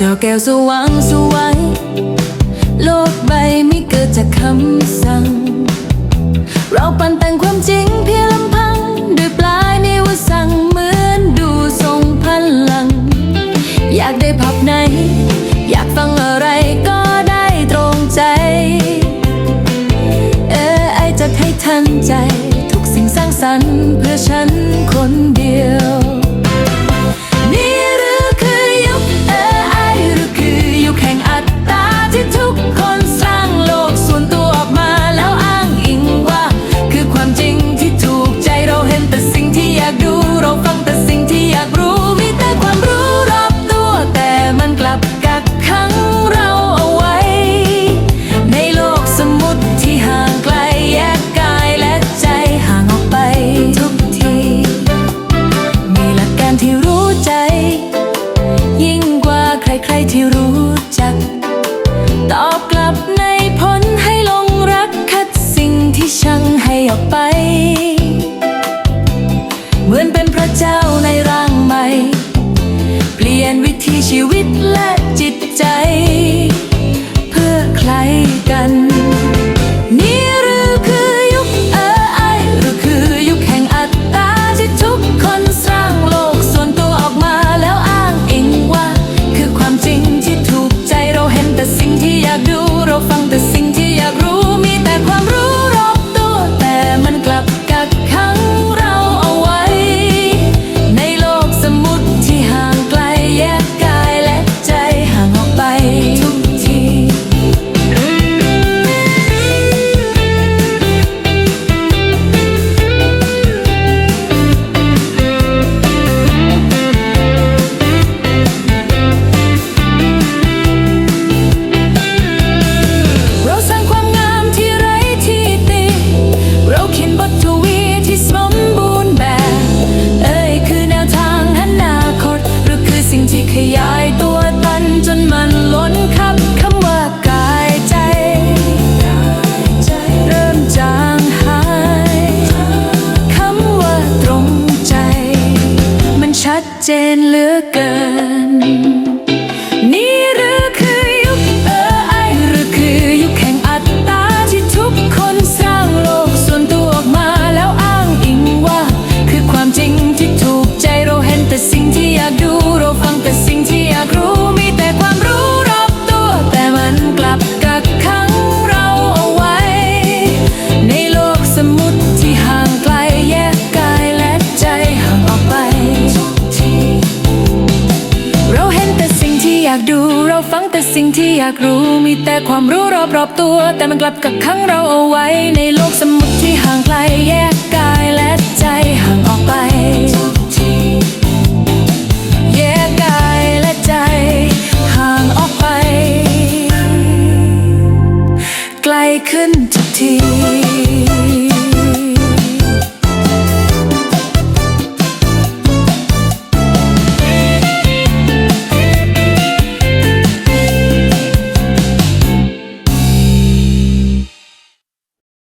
จอแก้วสว่างสวย โลกใบไม่เกิดจากคำสั่ง เราปั่นแต่งความจริงเพียงลำพัง ด้วยปลายนิ้วสั่งเหมือนดูทรงพลัง อยากได้พับไหน อยากฟังอะไรก็ได้ตรงใจ เออไอจะให้ทันใจ ทุกสิ่งสร้างสรรค์เพื่อฉันคนเดียว up. trên lứa cờ. Ừ. เราฟังแต่สิ่งที่อยากรู้ มีแต่ความรู้รอบๆตัว แต่มันกลับกักขังเราเอาไว้ในโลกสมุดที่ห่างไกลแย